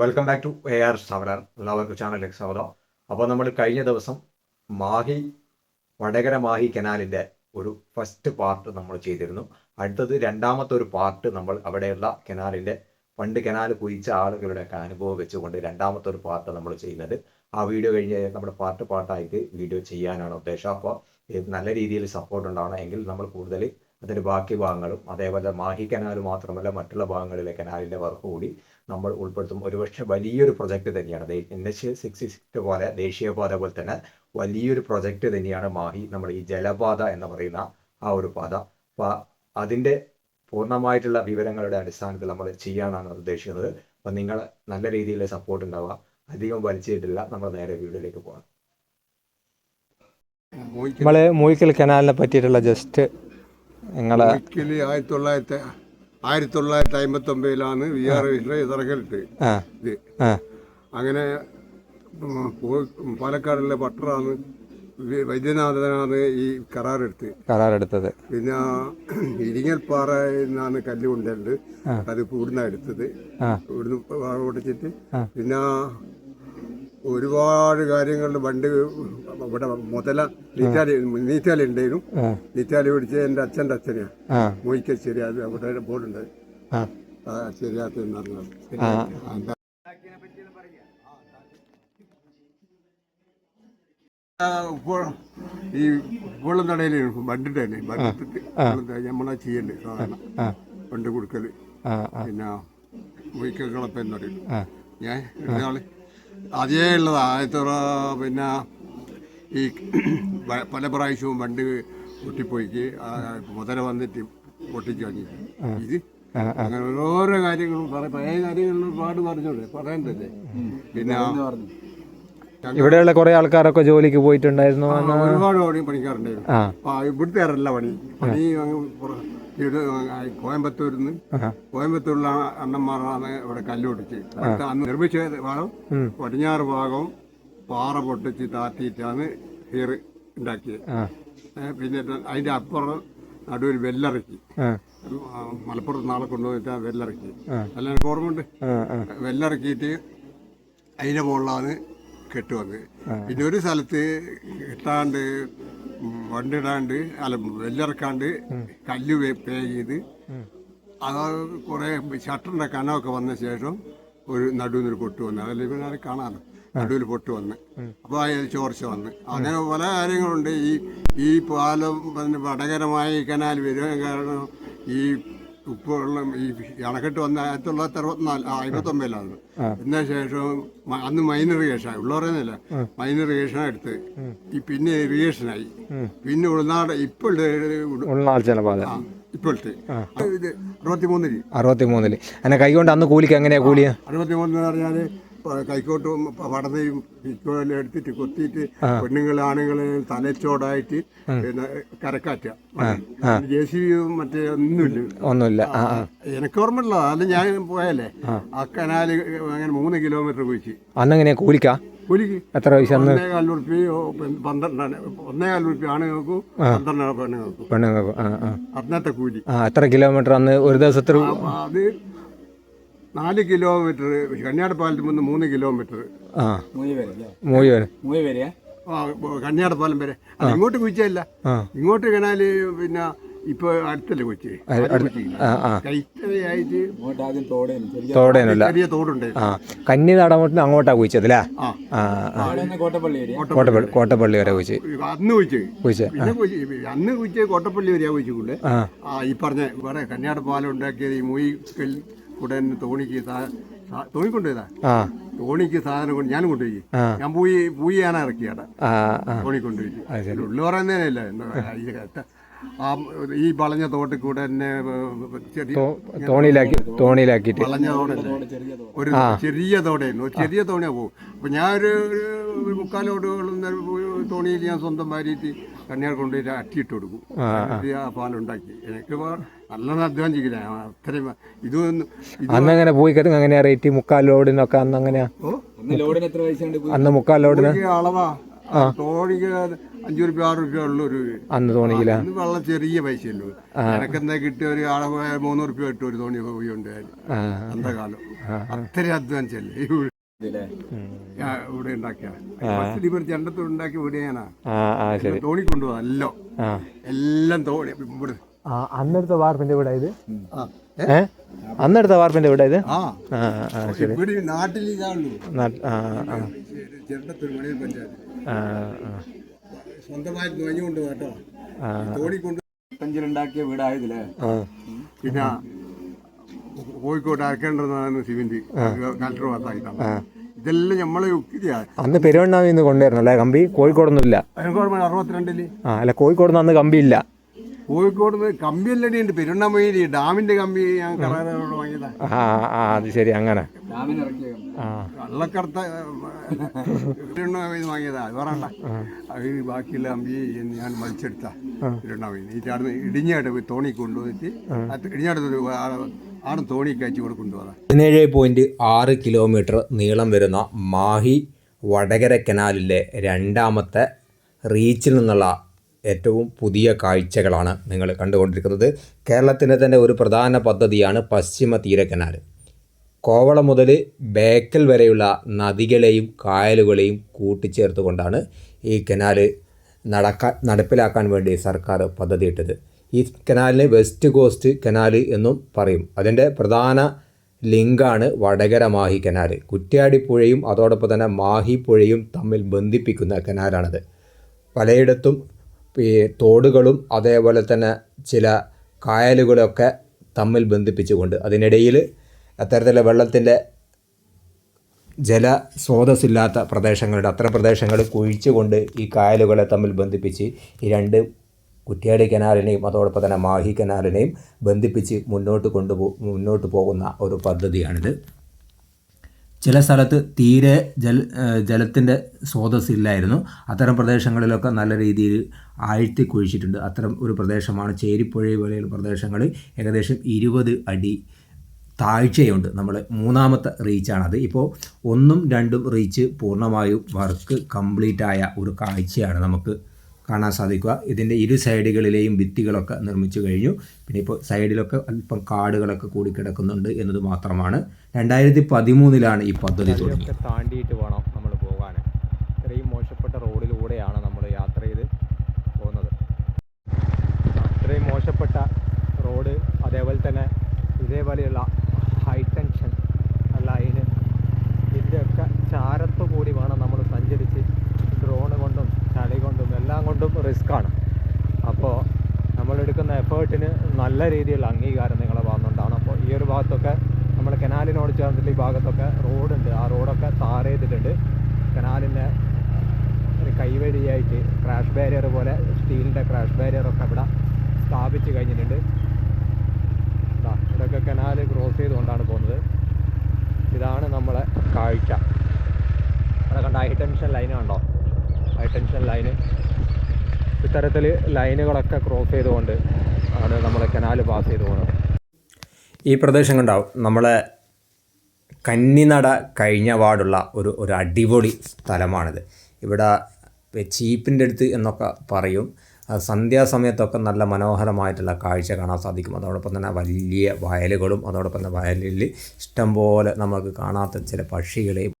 Welcome back to A R സവരർ എല്ലാവർക്കും ചാനലിലേക്ക് സ്വാഗതം. അപ്പോൾ നമ്മൾ കഴിഞ്ഞ ദിവസം മാഹി വടകര മാഹി കനാലിന്റെ ഒരു ഫസ്റ്റ് പാർട്ട് നമ്മൾ ചെയ്തിരുന്നു. അടുത്തത് രണ്ടാമത്തെ ഒരു പാർട്ട് നമ്മൾ അവിടെയുള്ള കനാലിന്റെ പണ്ട് കനാൽ കുഴിച്ച ആളുകളുടെയൊക്കെ അനുഭവം വെച്ചുകൊണ്ട് രണ്ടാമത്തെ ഒരു പാർട്ട് നമ്മൾ ചെയ്യുന്നത്. ആ വീഡിയോ കഴിഞ്ഞ് നമ്മുടെ പാർട്ട് പാർട്ടായിട്ട് വീഡിയോ ചെയ്യാനാണ് ഉദ്ദേശം. അപ്പോൾ നല്ല രീതിയിൽ സപ്പോർട്ട് ഉണ്ടാവണം. എങ്കിൽ നമ്മൾ കൂടുതൽ അതിന്റെ ബാക്കി ഭാഗങ്ങളും അതേപോലെ മാഹി കനാൽ മാത്രമല്ല മറ്റുള്ള ഭാഗങ്ങളിലെ കനാലിന്റെ വർക്ക് കൂടി നമ്മൾ ഉൾപ്പെടുത്തും. ഒരുപക്ഷെ വലിയൊരു പ്രൊജക്റ്റ് തന്നെയാണ്. എൻ എച്ച് സിക്സ്റ്റി സിക്സ് പോലെ ദേശീയപാത പോലെ തന്നെ വലിയൊരു പ്രൊജക്റ്റ് തന്നെയാണ് മാഹി. നമ്മൾ ഈ ജലപാത എന്ന് പറയുന്ന ആ ഒരു പാത. അപ്പോൾ അതിന്റെ പൂർണമായിട്ടുള്ള വിവരങ്ങളുടെ അടിസ്ഥാനത്തിൽ നമ്മൾ ചെയ്യാനാണ് ഉദ്ദേശിക്കുന്നത്. അപ്പം നിങ്ങൾ നല്ല രീതിയിൽ സപ്പോർട്ട് ഉണ്ടാവുക. അധികം വലിച്ചിട്ടില്ല. നമ്മൾ നേരെ വീഡിയോയിലേക്ക് പോകാം നമ്മൾ മൂയിക്കൽ കനാലിനെ പറ്റിയിട്ടുള്ള ജസ്റ്റ് നിങ്ങളെ ഒരിക്കൽ ആയിരത്തി തൊള്ളായിരത്തി ആയിരത്തി തൊള്ളായിരത്തി അമ്പത്തി ഒമ്പതിലാണ് വി ആർ ആ. ഇത്. അങ്ങനെ പാലക്കാടുള്ള പട്ടറാണ് വൈദ്യനാഥനാണ് ഈ കരാറെടുത്ത്. കരാറെടുത്തത്. പിന്നെ ഇരിങ്ങൽപ്പാറ എന്നാണ് കല്ല് കൊണ്ടുണ്ട് അത് കൂടുന്ന എടുത്തത്. ഇവിടുന്ന് വാഴ പിന്നെ ഒരുപാട് കാര്യങ്ങളിൽ പണ്ട് ഇവിടെ മുതല നീറ്റാലി നീറ്റാലി ഉണ്ടായിരുന്നു നീറ്റാലി പിടിച്ച് എന്റെ അച്ഛന്റെ അച്ഛനെയാ മൊയ്ക്കൽ ശരി അത് അവിടെ ബോർഡുണ്ട്. ഇപ്പോൾ ഈ വെള്ളം തടയിൽ ബണ്ടിട്ട് തന്നെ ബണ്ടിട്ട് നമ്മളാ ചെയ്യണ്ട് സാധാരണ. ബണ്ട് ആ പിന്നെ മൊയ്ക്കൽ കളപ്പെന്ന് പറയും. ഞാൻ ഇയാൾ അതേ ഉള്ളതാണ് ആദ്യത്തെ പിന്നെ ഈ പല പ്രാവശ്യവും വണ്ടി പൊട്ടിപ്പോയിക്ക്. മുതല വന്നിട്ട് പൊട്ടിച്ചു വാങ്ങി. ഇത് അങ്ങനെ ഓരോ കാര്യങ്ങളും പറ പഴയ കാര്യങ്ങളും ഒരുപാട് പറഞ്ഞോളൂ പറയണ്ടല്ലേ? പിന്നെ ഇവിടെയുള്ള കുറെ ആൾക്കാരൊക്കെ ജോലിക്ക് പോയിട്ടുണ്ടായിരുന്നു? ഒരുപാട് പണി പണിക്കാറുണ്ടായിരുന്നു ഇവിടുത്തെ അറിയില്ല പണി. പണി കോയമ്പത്തൂരിൽ നിന്ന് കോയമ്പത്തൂരിലെ അണ്ണന്മാരാണ് ഇവിടെ കല്ലുപൊട്ടിച്ച് അന്ന് നിർമ്മിച്ച ഭാഗം. പടിഞ്ഞാറ് ഭാഗവും പാറ പൊട്ടിച്ച് താത്തിയിട്ടാണ് ഹീർ ഉണ്ടാക്കിയത്. പിന്നെ അതിന്റെ അപ്പുറം നടുവിൽ വെല്ലറക്കി മലപ്പുറത്ത് നാളെ കൊണ്ടുവന്നിട്ട് വെല്ലറക്കി ആ. അല്ല എനിക്ക് ഓർമ്മയുണ്ട്. വെല്ലറക്കിയിട്ട് അതിന്റെ മുകളിലാണ് കെട്ട് വന്നത് പിന്നെ ഒരു സ്ഥലത്ത് കെട്ടാണ്ട് വണ്ടിടാണ്ട് അല്ല വെല്ലിറക്കാണ്ട് കല്ല് പേ ചെയ്ത് അത് കുറേ ഷട്ടറിന്റെ കനമൊക്കെ വന്ന ശേഷം ഒരു നടുവിൽ ഒരു പൊട്ട് വന്ന്. അതല്ല ഇവരെ കാണാമല്ലോ നടുവിൽ പൊട്ട് വന്ന്. അപ്പോൾ അതിൽ ചോർച്ച വന്ന്. അങ്ങനെ പല കാര്യങ്ങളുണ്ട്. ഈ ഈ പാലം പിന്നെ വടകരമായ ഈ കനാൽ വരും. കാരണം ഈ ഉപ്പുവെള്ളം ഈ അണക്കെട്ട് വന്ന ആയിരത്തി തൊള്ളായിരത്തി അറുപത്തിനാല് അമ്പത്തൊമ്പതിലാണ് ഇതിന് ശേഷം അന്ന് മൈനർ ഇറിഗേഷൻ ഉള്ള പറയുന്നില്ല മൈനർ ഇറിഗേഷൻ എടുത്ത്. ഈ പിന്നെ ഇറിഗേഷനായി പിന്നെ ഉൾനാട് ഇപ്പോഴത്തെ ഉൾനാൾ ജലപാത. ഇപ്പോഴത്തെ. അറുപത്തിമൂന്നിൽ. അറുപത്തിമൂന്നിൽ. അറുപത്തി മൂന്നിൽ എന്നെ കൈകൊണ്ട് അന്ന് കൂലിക്ക് എങ്ങനെയാ കൂലിയാ? അറുപത്തിമൂന്ന് പറഞ്ഞാൽ കൈക്കോട്ടും പടതയും ഇപ്പോഴെല്ലാം എടുത്തിട്ട് കൊത്തിയിട്ട് പെണ്ണുങ്ങൾ ആണുങ്ങൾ തലച്ചോടായിട്ട് പിന്നെ കരക്കാറ്റുക ജെ സി ബിയും മറ്റേ ഒന്നുമില്ല. ഒന്നുമില്ല. എനിക്ക് ഓർമ്മ എനിക്ക് ഓർമ്മയില്ല. അല്ല ഞാൻ പോയാലേ ആ. കനാല് അങ്ങനെ മൂന്ന് കിലോമീറ്റർ കുഴിച്ച് അന്ന് എങ്ങനെയാ? കൂലിക്കാ? കൂലിക്ക്. എത്ര പൈസ ഒന്നേകാൽ ഉറുപ്പി പന്ത്രണ്ടാണ് ഒന്നേകാൽ ഉറുപ്പി ആണുങ്ങൾക്കും പന്ത്രണ്ടാണ് പെണ്ണുങ്ങൾക്കും. പെണ്ണുങ്ങൾക്കും. അന്നത്തെ കൂലി. അത്ര എത്ര കിലോമീറ്റർ അന്ന്? ഒരു ദിവസത്തിൽ അത് നാല് കിലോമീറ്റർ കന്യാട് പാലത്തിൽ നിന്ന് മൂന്ന് കിലോമീറ്റർ. ആ. മൂന്ന് വരെ പാലം വരെ. അത് ഇങ്ങോട്ട് കുഴിച്ചല്ല ഇങ്ങോട്ട് കനാല് പിന്നെ ഇപ്പൊ അടുത്തല്ലേ കൊച്ചി തോടേനല്ല? ചെറിയ തോടുണ്ട്. കന്നി നടമുട്ട് അങ്ങോട്ടാ കുഴിച്ചതല്ലേ കോട്ടപ്പള്ളി കോട്ടപ്പള്ളി വരെ. കുഴിച്ച്. അന്ന് കുഴിച്ച്. അന്ന് കുഴിച്ച് കോട്ടപ്പള്ളി വരെയാ കുഴിച്ചുകൊണ്ട് ഈ പറഞ്ഞ ഇവിടെ കന്യാട് പാലം ഉണ്ടാക്കിയത് ഈ മൂയിക്കൽ ഉടൻ തോണിക്ക് തോണി കൊണ്ടുപോയതാ തോണിക്ക് സാധനം കൊണ്ട് ഞാനും കൊണ്ടുപോയി. ഞാൻ പോയി പൂയാണ് ഇറക്കിയാടാ. തോണി കൊണ്ടുപോയി ഉള്ളു പറയുന്നതല്ല ആ ഈ വളഞ്ഞ തോട്ടിൽ കൂടെ തന്നെ തോണിയിലാക്കി തോണിയിലാക്കിയിട്ട്. വളഞ്ഞ തോടല്ലേ? ചെറിയ ഒരു ചെറിയ തോടയായിരുന്നു ഒരു ചെറിയ തോണിയാ പോകും അപ്പൊ ഞാൻ ഒരു ഒരു മുക്കാലോടുകളും തോണിയിൽ ഞാൻ സ്വന്തം വാരിയിട്ട് കന്യാർ കൊണ്ടുപോയി അട്ടിയിട്ട് കൊടുക്കും. ആ പാലുണ്ടാക്കി. എനിക്ക് നല്ലത് അധ്വാനം അധ്വാനിച്ചില്ല അത്രയും ഇതൊന്നും ഇത് അന്ന് അങ്ങനെ പോയി കത്തും അങ്ങനെ റേറ്റ് മുക്കാൽ ലോഡിനൊക്കെ അന്ന് അങ്ങനെയാ അന്ന് ലോഡിന് എത്ര പൈസ ഉണ്ട് അന്ന് മുക്കാൽ ലോഡിന്? അളവാ. തോണിക്ക് അഞ്ചു റുപ്യ ആറ് റുപ്യ ഉള്ള ഒരു അന്ന് തോണിയില്ല ഇന്ന് വെള്ളം ചെറിയ പൈസയല്ലോ എനക്കെന്താ കിട്ടിയ ഒരു ആളെ പോയാൽ മൂന്ന് റുപ്യ കിട്ടും ഒരു തോണി പോയി ഉണ്ടായാൽ ആ. അന്ത കാലം. ഇവിടെ ഉണ്ടാക്കിയ. ഇവർ ചെണ്ടത്ത് ഉണ്ടാക്കി ഇവിടെ ആ ആ ശരി. തോണി കൊണ്ടുപോകാം എല്ലാം. എല്ലാം തോണി ഇവിടെ. അന്നെടുത്ത വാർപ്പിന്റെ വീടാ ഇത്? അന്നെടുത്ത വാർപ്പിന്റെ ഇവിടെ ഇത്? ആ. ആ ആ ശരി. ഇവിടെ ഈ നാട്ടിൽ ഇതാണല്ലോ നാട്ട്- ആ ആ. ചെണ്ടത്തൊരു മണിയിൽ പഞ്ചായത്ത് ആ ആ. സ്വന്തമായിട്ട് നുഴഞ്ഞു കേട്ടോ ആ. അഞ്ചിലുണ്ടാക്കിയ വീടായതില്ലേ പിന്നെ കോഴിക്കോട്ട് അരക്കേണ്ടതാണ് സിമെന്റ് കലക്ടർ പാസ്സാക്കിട്ടാണ് ഇതെല്ലാം നമ്മളെ അന്ന് പെരുവണ്ണാവിൽ നിന്ന് കൊണ്ടുവരണം? അല്ലേ കമ്പി? കോഴിക്കോടൊന്നും ഇല്ല അറുപത്തിരണ്ടിൽ. ആ അല്ല കോഴിക്കോട് അന്ന് കമ്പി ഇല്ല കോഴിക്കോട് കമ്പിയല്ലടി ഉണ്ട്. പെരുണ്ണമൊയിലി ഡാമിന്റെ കമ്പി ഞാൻ കടകളോട് വാങ്ങിയതാ. ആ ആ അത് ശരി അങ്ങനെ. ആ. കള്ളക്കടത്ത പെരുണ്ണമൊഴി വാങ്ങിയതാ. അത് പറയണ്ട. അത് ബാക്കിയുള്ള കമ്പി ഞാൻ വലിച്ചെടുത്ത. പെരുണ്ണമൊയിൽ ഈ ചാടുന്ന ഇടിഞ്ഞാട്ട് പോയി തോണി കൊണ്ടുപോയിട്ട് ഇടിഞ്ഞാട്ടൊരു ആടും തോണി കയറ്റി കൂടെ കൊണ്ടുപോകാം പതിനേഴ് പോയിന്റ് ആറ് കിലോമീറ്റർ നീളം വരുന്ന മാഹി വടകര കനാലിലെ രണ്ടാമത്തെ റീച്ചിൽ നിന്നുള്ള ഏറ്റവും പുതിയ കാഴ്ചകളാണ് നിങ്ങൾ കണ്ടുകൊണ്ടിരിക്കുന്നത്. കേരളത്തിന്റെ തന്നെ ഒരു പ്രധാന പദ്ധതിയാണ് പശ്ചിമ തീരക്കനാൽ. കനാൽ കോവളം മുതൽ ബേക്കൽ വരെയുള്ള നദികളെയും കായലുകളെയും കൂട്ടിച്ചേർത്തുകൊണ്ടാണ് ഈ കനാല് നടക്കാൻ നടപ്പിലാക്കാൻ വേണ്ടി സർക്കാർ പദ്ധതിയിട്ടത്. ഈ കനാലിനെ വെസ്റ്റ് കോസ്റ്റ് കനാൽ എന്നും പറയും. അതിന്റെ പ്രധാന ലിങ്കാണ് വടകര മാഹി കനാൽ. കുറ്റ്യാടി പുഴയും അതോടൊപ്പം തന്നെ മാഹി പുഴയും തമ്മിൽ ബന്ധിപ്പിക്കുന്ന കനാലാണത്. പലയിടത്തും തോടുകളും അതേപോലെ തന്നെ ചില കായലുകളൊക്കെ തമ്മിൽ ബന്ധിപ്പിച്ചുകൊണ്ട് അതിനിടയിൽ അത്തരത്തിലെ വെള്ളത്തിന്റെ ജല സ്രോതസ്സില്ലാത്ത പ്രദേശങ്ങളുടെ അത്തരം പ്രദേശങ്ങൾ കുഴിച്ചുകൊണ്ട് ഈ കായലുകളെ തമ്മിൽ ബന്ധിപ്പിച്ച് ഈ രണ്ട് കുറ്റ്യാടി കനാലിനെയും അതോടൊപ്പം തന്നെ മാഹി കനാലിനെയും ബന്ധിപ്പിച്ച് മുന്നോട്ട് കൊണ്ടുപോ മുന്നോട്ട് പോകുന്ന ഒരു പദ്ധതിയാണിത്. ചില സ്ഥലത്ത് തീരെ ജല ജലത്തിന്റെ സ്രോതസ് ഇല്ലായിരുന്നു അത്തരം പ്രദേശങ്ങളിലൊക്കെ നല്ല രീതിയിൽ ആഴ്ത്തി കുഴിച്ചിട്ടുണ്ട്. അത്തരം ഒരു പ്രദേശമാണ് ചേരിപ്പുഴ പോലെയുള്ള പ്രദേശങ്ങൾ ഏകദേശം ഇരുപത് അടി താഴ്ചയുണ്ട്. നമ്മൾ മൂന്നാമത്തെ റീച്ചാണത്. ഇപ്പോൾ ഒന്നും രണ്ടും റീച്ച് പൂർണമായും വർക്ക് കംപ്ലീറ്റ് ആയ ഒരു കാഴ്ചയാണ് നമുക്ക് കാണാൻ സാധിക്കുക. ഇതിന്റെ ഇരു സൈഡുകളിലെയും ഭിത്തികളൊക്കെ നിർമ്മിച്ചു കഴിഞ്ഞു. പിന്നെ ഇപ്പോൾ സൈഡിലൊക്കെ അല്പം കാടുകളൊക്കെ കൂടി കിടക്കുന്നുണ്ട് എന്നത് മാത്രമാണ്. രണ്ടായിരത്തി പതിമൂന്നിലാണ് ഈ പദ്ധതി താണ്ടിയിട്ട് വേണം നമ്മൾ പോകാൻ ഇത്രയും മോശപ്പെട്ട റോഡിലൂടെയാണ് നമ്മൾ യാത്ര ചെയ്ത് പോകുന്നത്. ഇത്രയും മോശപ്പെട്ട റോഡ് അതേപോലെ തന്നെ ഇതേപോലെയുള്ള ഹൈ ടെൻഷൻ ലൈന് ഇതിന്റെയൊക്കെ ചാരത്തു കൂടി വേണം നമ്മൾ സഞ്ചരിച്ച് ഡ്രോണ് കൊണ്ടും ചളി കൊണ്ടും എല്ലാം കൊണ്ടും റിസ്ക്കാണ് അപ്പോൾ നമ്മളെടുക്കുന്ന എഫേർട്ടിന് നല്ല രീതിയിലുള്ള അംഗീകാരം നിങ്ങളെ ഭാഗത്തുണ്ടാവണം അപ്പോൾ ഈ ഒരു ഭാഗത്തൊക്കെ നമ്മൾ കനാലിനോട് ചേർന്നിട്ട് ഈ ഭാഗത്തൊക്കെ റോഡുണ്ട്. ആ റോഡൊക്കെ താർ ചെയ്തിട്ടുണ്ട് കനാലിന്റെ ഒരു കൈവഴിയായിട്ട് ക്രാഷ് ബാരിയർ പോലെ സ്റ്റീലിന്റെ ക്രാഷ് ബാരിയറൊക്കെ ഇവിടെ സ്ഥാപിച്ച് കഴിഞ്ഞിട്ടുണ്ട്. ഇതാ ഇവിടെയൊക്കെ കനാല് ക്രോസ് ചെയ്തുകൊണ്ടാണ് പോകുന്നത്. ഇതാണ് നമ്മളെ കാഴ്ച. അവിടെ കണ്ട ഹൈ ടെൻഷൻ ലൈൻ കണ്ടോ? ഹൈ ടെൻഷൻ ലൈന് ഇത്തരത്തിൽ ലൈനുകളൊക്കെ ക്രോസ് ചെയ്തുകൊണ്ട് ആണ് നമ്മളെ കനാല് പാസ് ചെയ്ത് പോകുന്നത് ഈ പ്രദേശം കണ്ടാവും നമ്മളെ കന്നിനട കഴിഞ്ഞ പാടുള്ള ഒരു ഒരു അടിപൊളി സ്ഥലമാണിത്. ഇവിടെ ചീപ്പിന്റെ അടുത്ത് എന്നൊക്കെ പറയും സന്ധ്യാസമയത്തൊക്കെ നല്ല മനോഹരമായിട്ടുള്ള കാഴ്ച കാണാൻ സാധിക്കും. അതോടൊപ്പം തന്നെ വലിയ വയലുകളും അതോടൊപ്പം തന്നെ വയലിൽ ഇഷ്ടംപോലെ നമുക്ക് കാണാത്ത ചില പക്ഷികളെയും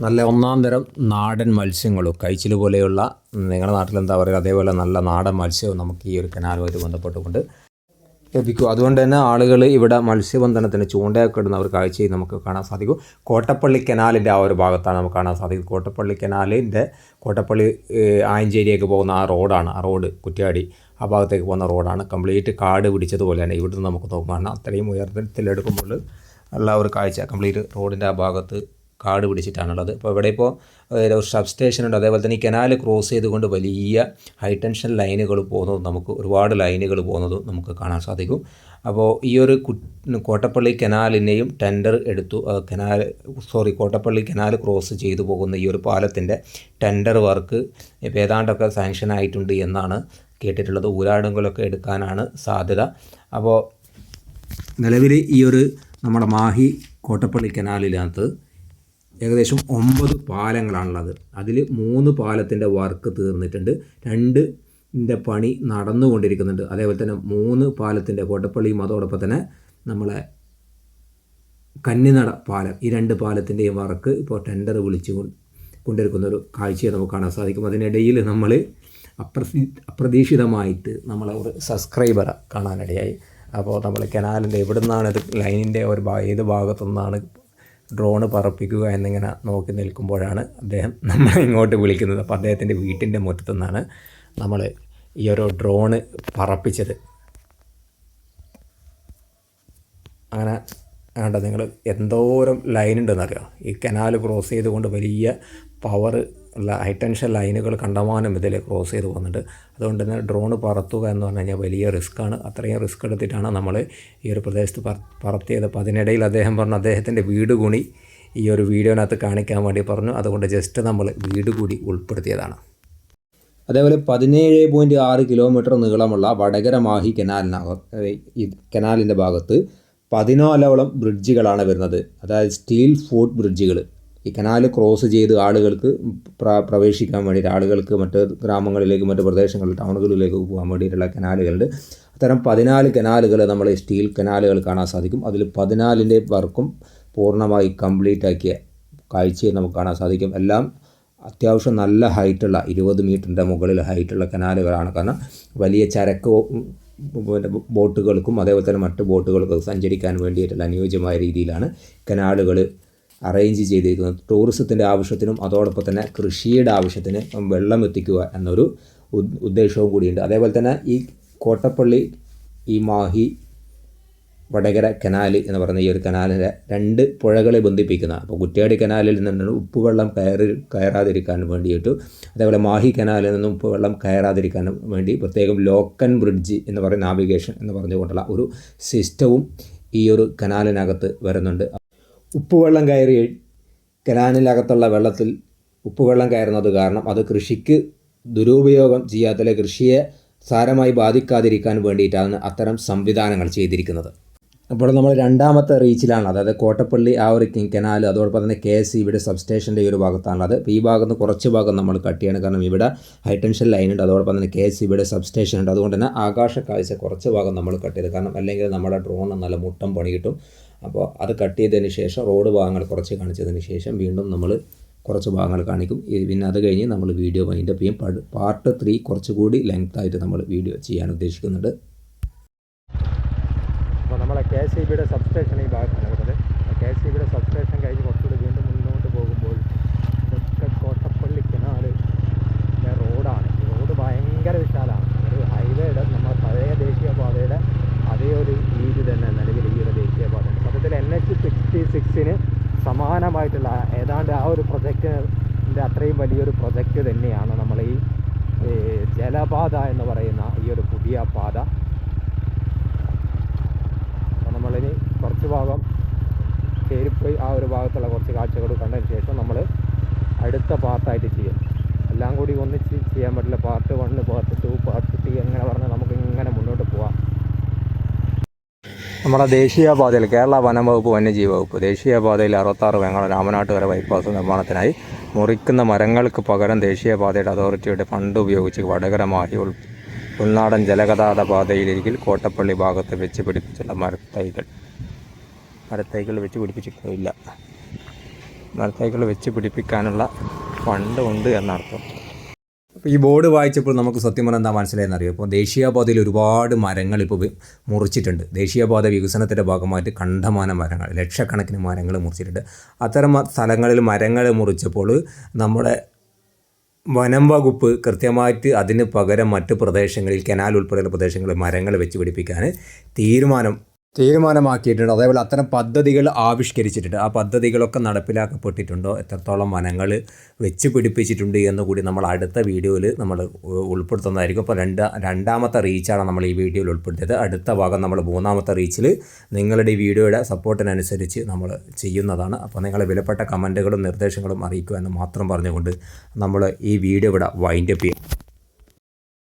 നല്ല ഒന്നാം തരം നാടൻ മത്സ്യങ്ങളും കൈച്ചിൽ പോലെയുള്ള നിങ്ങളുടെ നാട്ടിൽ എന്താ പറയുക അതേപോലെ നല്ല നാടൻ മത്സ്യവും നമുക്ക് ഈ ഒരു കനാലുമായിട്ട് ബന്ധപ്പെട്ടുകൊണ്ട് ലഭിക്കും. അതുകൊണ്ട് തന്നെ ആളുകൾ ഇവിടെ മത്സ്യബന്ധനത്തിന് ചൂണ്ടയൊക്കെ ഇടുന്ന ഒരു കാഴ്ചയും നമുക്ക് കാണാൻ സാധിക്കും. കോട്ടപ്പള്ളി കനാലിന്റെ ആ ഒരു ഭാഗത്താണ് നമുക്ക് കാണാൻ സാധിക്കും കോട്ടപ്പള്ളി കനാലിന്റെ കോട്ടപ്പള്ളി ആയഞ്ചേരിയൊക്കെ പോകുന്ന ആ റോഡാണ് ആ റോഡ് കുറ്റ്യാടി ആ ഭാഗത്തേക്ക് പോകുന്ന റോഡാണ്. കംപ്ലീറ്റ് കാട് പിടിച്ചതുപോലെ തന്നെ ഇവിടുന്ന് നമുക്ക് നോക്കുകയാണ് അത്രയും ഉയർത്തിലെടുക്കുമ്പോൾ നല്ല ഒരു കാഴ്ച. കംപ്ലീറ്റ് റോഡിന്റെ ആ ഭാഗത്ത് കാട് പിടിച്ചിട്ടാണുള്ളത്. അപ്പോൾ ഇവിടെ ഇപ്പോൾ ഒരു സബ് സ്റ്റേഷൻ ഉണ്ട്. അതേപോലെ തന്നെ ഈ കനാൽ ക്രോസ് ചെയ്തുകൊണ്ട് വലിയ ഹൈ ടെൻഷൻ ലൈനുകൾ പോകുന്നതും നമുക്ക് ഒരുപാട് ലൈനുകൾ പോകുന്നതും നമുക്ക് കാണാൻ സാധിക്കും. അപ്പോൾ ഈ ഒരു കോട്ടപ്പള്ളി കനാലിനെയും ടെൻഡർ എടുത്തു. Canal sorry Kottappally canal cross ചെയ്തു പോകുന്ന ഈ ഒരു പാലത്തിന്റെ ടെൻഡർ വർക്ക് ഏതാണ്ടൊക്കെ സാങ്ഷൻ ആയിട്ടുണ്ട് എന്നാണ് കേട്ടിട്ടുള്ളത്. ഊരാടുകളൊക്കെ എടുക്കാനാണ് സാധ്യത. അപ്പോൾ നിലവിൽ ഈ ഒരു നമ്മുടെ മാഹി കോട്ടപ്പള്ളി കനാലിനകത്ത് ഏകദേശം ഒമ്പത് പാലങ്ങളാണുള്ളത്. അതിൽ മൂന്ന് പാലത്തിന്റെ വർക്ക് തീർന്നിട്ടുണ്ട്. രണ്ട് ന്റെ പണി നടന്നുകൊണ്ടിരിക്കുന്നുണ്ട്. അതേപോലെ തന്നെ മൂന്ന് പാലത്തിന്റെ കോട്ടപ്പള്ളിയും അതോടൊപ്പം തന്നെ നമ്മളെ കന്നിനട പാലം ഈ രണ്ട് പാലത്തിന്റെയും വർക്ക് ഇപ്പോൾ ടെൻഡർ വിളിച്ചു കൊണ്ടിരിക്കുന്ന ഒരു കാഴ്ചയെ നമുക്ക് കാണാൻ സാധിക്കും. അതിനിടയിൽ നമ്മൾ അപ്രസി അപ്രതീക്ഷിതമായിട്ട് നമ്മളെ ഒരു സബ്സ്ക്രൈബറെ കാണാനിടയായി. അപ്പോൾ നമ്മൾ കനാലിന്റെ എവിടെ നിന്നാണ് ഇത് ലൈനിന്റെ ഒരു ഏത് ഭാഗത്തു നിന്നാണ് ഡ്രോണ് പറപ്പിക്കുക എന്നിങ്ങനെ നോക്കി നിൽക്കുമ്പോഴാണ് അദ്ദേഹം നമ്മളെ ഇങ്ങോട്ട് വിളിക്കുന്നത്. അപ്പോൾ അദ്ദേഹത്തിന്റെ വീട്ടിന്റെ മുറ്റത്തു നിന്നാണ് നമ്മൾ ഈ ഒരു ഡ്രോണ് പറപ്പിച്ചത്. അങ്ങനെ വേണ്ട നിങ്ങൾ എന്തോരം ലൈനുണ്ടെന്നറിയാം ഈ കനാൽ ക്രോസ് ചെയ്തുകൊണ്ട് വലിയ പവർ ഉള്ള ഹൈ ടെൻഷൻ ലൈനുകൾ കണ്ടമാനം ഇതിൽ ക്രോസ് ചെയ്ത് പോകുന്നുണ്ട്. അതുകൊണ്ട് തന്നെ ഡ്രോൺ പറത്തുക എന്ന് പറഞ്ഞു കഴിഞ്ഞാൽ വലിയ റിസ്ക്കാണ് അത്രയും റിസ്ക് എടുത്തിട്ടാണ് നമ്മൾ ഈ ഒരു പ്രദേശത്ത് പറ പറത്തിയത്. അപ്പോൾ അതിനിടയിൽ അദ്ദേഹം പറഞ്ഞു അദ്ദേഹത്തിന്റെ വീട് കൂടി ഈ ഒരു വീഡിയോനകത്ത് കാണിക്കാൻ വേണ്ടി പറഞ്ഞു. അതുകൊണ്ട് ജസ്റ്റ് നമ്മൾ വീട് കൂടി ഉൾപ്പെടുത്തിയതാണ്. അതേപോലെ പതിനേഴ് പോയിന്റ് ആറ് കിലോമീറ്റർ നീളമുള്ള വടകര മാഹി കനാലിനകത്ത് ഈ കനാലിന്റെ ഭാഗത്ത് പതിനാലോളം ബ്രിഡ്ജുകളാണ് വരുന്നത്. അതായത് സ്റ്റീൽ ഫോർട്ട് ബ്രിഡ്ജുകൾ ഈ കനാൽ ക്രോസ് ചെയ്ത് ആളുകൾക്ക് പ്ര പ്രവേശിക്കാൻ വേണ്ടിയിട്ട് ആളുകൾക്ക് മറ്റ് ഗ്രാമങ്ങളിലേക്കും മറ്റ് പ്രദേശങ്ങളിൽ ടൗണുകളിലേക്ക് പോകാൻ വേണ്ടിയിട്ടുള്ള കനാലുകളുണ്ട്. അത്തരം പതിനാല് കനാലുകൾ നമ്മൾ സ്റ്റീൽ കനാലുകൾ കാണാൻ സാധിക്കും. അതിൽ പതിനാലിന്റെ വർക്കും പൂർണമായി കംപ്ലീറ്റ് ആക്കിയ കാഴ്ചയെ നമുക്ക് കാണാൻ സാധിക്കും. എല്ലാം അത്യാവശ്യം നല്ല ഹൈറ്റുള്ള ഇരുപത് മീറ്ററിന്റെ മുകളിൽ ഹൈറ്റുള്ള കനാലുകളാണ്. കാരണം വലിയ ചരക്ക് ബോട്ടുകൾക്കും അതേപോലെ തന്നെ മറ്റ് ബോട്ടുകൾക്കും സഞ്ചരിക്കാൻ വേണ്ടിയിട്ടുള്ള അനുയോജ്യമായ രീതിയിലാണ് കനാലുകൾ അറേഞ്ച് ചെയ്തിരിക്കുന്നത് ടൂറിസത്തിന്റെ ആവശ്യത്തിനും അതോടൊപ്പം തന്നെ കൃഷിയുടെ ആവശ്യത്തിന് വെള്ളം എത്തിക്കുക എന്നൊരു ഉദ്ദേശവും കൂടിയുണ്ട്. അതേപോലെ തന്നെ ഈ കോട്ടപ്പള്ളി ഈ മാഹി വടകര കനാൽ എന്ന് പറയുന്ന ഈ ഒരു കനാലിന്റെ രണ്ട് പുഴകളെ ബന്ധിപ്പിക്കുന്ന അപ്പോൾ കുറ്റ്യാടി കനാലിൽ നിന്നാണ് ഉപ്പുവെള്ളം കയറി കയറാതിരിക്കാൻ വേണ്ടിയിട്ട് അതേപോലെ മാഹി കനാലിൽ നിന്നും ഉപ്പുവെള്ളം കയറാതിരിക്കാൻ വേണ്ടി പ്രത്യേകം ലോക്കൻ ബ്രിഡ്ജ് എന്ന് പറയുന്ന നാവിഗേഷൻ എന്ന് പറഞ്ഞുകൊണ്ടുള്ള ഒരു സിസ്റ്റവും ഈ ഒരു കനാലിനകത്ത് വരുന്നുണ്ട്. ഉപ്പുവെള്ളം കയറി കനാലിനകത്തുള്ള വെള്ളത്തിൽ ഉപ്പുവെള്ളം കയറുന്നത് കാരണം അത് കൃഷിക്ക് ദുരുപയോഗം ചെയ്യാത്തല്ലെ കൃഷിയെ സാരമായി ബാധിക്കാതിരിക്കാൻ വേണ്ടിയിട്ടാണ് അത്തരം സംവിധാനങ്ങൾ ചെയ്തിരിക്കുന്നത്. അപ്പോൾ നമ്മൾ രണ്ടാമത്തെ റീച്ചിലാണ്. അതായത് കോട്ടപ്പള്ളി ആ ഒരു കനാൽ അതോടൊപ്പം തന്നെ കെ എസ് ഇവിടെ സബ്സ്റ്റേഷന്റെ ഒരു ഭാഗത്താണുള്ളത് അപ്പോൾ ഈ ഭാഗത്ത് കുറച്ച് ഭാഗം നമ്മൾ കട്ട് ചെയ്യണം. കാരണം ഇവിടെ ഹൈടെൻഷൻ ലൈൻ ഉണ്ട്. അതോടൊപ്പം തന്നെ കെ എസ് ഇവിടെ സബ്സ്റ്റേഷൻ ഉണ്ട്. അതുകൊണ്ട് തന്നെ ആകാശ കാഴ്ച കുറച്ച് ഭാഗം നമ്മൾ കട്ട് ചെയ്ത്. കാരണം അല്ലെങ്കിൽ നമ്മുടെ ഡ്രോൺ നല്ല മുട്ടം പണി കിട്ടും അപ്പോൾ അത് കട്ട് ചെയ്തതിന് ശേഷം റോഡ് ഭാഗങ്ങൾ കുറച്ച് കാണിച്ചതിന് ശേഷം വീണ്ടും നമ്മൾ കുറച്ച് ഭാഗങ്ങൾ കാണിക്കും. പിന്നെ അത് കഴിഞ്ഞ് നമ്മൾ വീഡിയോ വൈൻഡപ്പ് ചെയ്യും. പാർട്ട് ത്രീ കുറച്ചുകൂടി ലെങ്ത് ആയിട്ട് നമ്മൾ വീഡിയോ ചെയ്യാൻ ഉദ്ദേശിക്കുന്നുണ്ട്. അപ്പോൾ നമ്മളെ കെ എസ് ഇ ബിയുടെ സബ്സ്റ്റേഷൻ ഈ ഭാഗത്താണ് കെ എസ് ബിയുടെ സബ്സ്റ്റേഷൻ കഴിഞ്ഞ് കുറച്ചുകൂടി വീണ്ടും മുന്നോട്ട് പോകുമ്പോൾ ഇതൊക്കെ കോട്ടപ്പള്ളി കനാല് റോഡാണ് ഈ റോഡ് ഭയങ്കര വിശാലമാണ് ഒരു ഹൈവേയുടെ നമ്മുടെ പഴയ ദേശീയപാതയുടെ അതേ ഒരു രീതി തന്നെ നിലവിൽ ഈ ഒരു ദേശീയപാതയുണ്ട് സത്യത്തിൽ എൻ എച്ച് സിക്സ്റ്റി സിക്സിന് സമാനമായിട്ടുള്ള ഏതാണ്ട് ആ ഒരു പ്രൊജക്റ്റിന്റെ അത്രയും വലിയൊരു പ്രൊജക്റ്റ് തന്നെയാണ് നമ്മൾ ഈ ഈ ജലപാത എന്ന് പറയുന്ന ഈ ഒരു പുതിയ പാത അപ്പോൾ നമ്മളിനി കുറച്ച് ഭാഗം കയറിപ്പോയി ആ ഒരു ഭാഗത്തുള്ള കുറച്ച് കാഴ്ചകൾ കണ്ടതിന് ശേഷം നമ്മൾ അടുത്ത പാർട്ടായിട്ട് ചെയ്യും. എല്ലാം കൂടി ഒന്നിച്ച് ചെയ്യാൻ പറ്റില്ല. Part one part two part three എങ്ങനെ പറഞ്ഞാൽ നമുക്ക് ഇങ്ങനെ മുന്നോട്ട് പോവാം. നമ്മുടെ ദേശീയപാതയിൽ കേരള വനം വകുപ്പ് വന്യജീവ വകുപ്പ് ദേശീയപാതയിൽ അറുപത്താറ് വേങ്ങാട് വരെ ബൈപ്പാസ് നിർമ്മാണത്തിനായി മുറിക്കുന്ന മരങ്ങൾക്ക് പകരം ദേശീയപാതയുടെ അതോറിറ്റിയുടെ ഫണ്ട് ഉപയോഗിച്ച് വടകര മാഹി ഉൾ ഉൾനാടൻ ജലഗതാഗത പാതയിലിരിക്കൽ കോട്ടപ്പള്ളി ഭാഗത്ത് വെച്ച് പിടിപ്പിച്ചുള്ള മരത്തൈകൾ. മരത്തൈകൾ വെച്ച് പിടിപ്പിച്ചിട്ടില്ല. മരത്തൈകൾ വെച്ച് പിടിപ്പിക്കാനുള്ള ഫണ്ട് ഉണ്ട് എന്നർത്ഥം. ഈ ബോർഡ് വായിച്ചപ്പോൾ നമുക്ക് സത്യം പറഞ്ഞാൽ എന്താ മനസ്സിലായെന്ന് അറിയാം? ഇപ്പോൾ ദേശീയപാതയിൽ ഒരുപാട് മരങ്ങൾ ഇപ്പോൾ മുറിച്ചിട്ടുണ്ട്. ദേശീയപാത വികസനത്തിന്റെ ഭാഗമായിട്ട് കണ്ടമാനം മരങ്ങൾ ലക്ഷക്കണക്കിന് മരങ്ങൾ മുറിച്ചിട്ടുണ്ട്. അത്തരം സ്ഥലങ്ങളിൽ മരങ്ങൾ മുറിച്ചപ്പോൾ നമ്മുടെ വനം വകുപ്പ് കൃത്യമായിട്ട് അതിന് പകരം മറ്റ് പ്രദേശങ്ങളിൽ കനാൽ ഉൾപ്പെടെയുള്ള പ്രദേശങ്ങളിൽ മരങ്ങൾ വെച്ച് പിടിപ്പിക്കാൻ തീരുമാനം തീരുമാനമാക്കിയിട്ടുണ്ട്. അതേപോലെ അത്തരം പദ്ധതികൾ ആവിഷ്കരിച്ചിട്ടുണ്ട്. ആ പദ്ധതികളൊക്കെ നടപ്പിലാക്കപ്പെട്ടിട്ടുണ്ടോ? എത്രത്തോളം വനങ്ങൾ വെച്ച് പിടിപ്പിച്ചിട്ടുണ്ട് എന്ന് കൂടി നമ്മൾ അടുത്ത വീഡിയോയിൽ നമ്മൾ ഉൾപ്പെടുത്തുന്നതായിരിക്കും. അപ്പോൾ രണ്ട് രണ്ടാമത്തെ റീച്ചാണ് നമ്മൾ ഈ വീഡിയോയിൽ ഉൾപ്പെടുത്തിയത്. അടുത്ത ഭാഗം നമ്മൾ മൂന്നാമത്തെ റീച്ചിൽ നിങ്ങളുടെ വീഡിയോയുടെ സപ്പോർട്ടിനനുസരിച്ച് നമ്മൾ ചെയ്യുന്നതാണ്. അപ്പോൾ നിങ്ങളെ വിലപ്പെട്ട കമന്റുകളും നിർദ്ദേശങ്ങളും അറിയിക്കുക എന്ന് മാത്രം പറഞ്ഞുകൊണ്ട് നമ്മൾ ഈ വീഡിയോ ഇവിടെ വൈൻഡപ്പ് ചെയ്യും.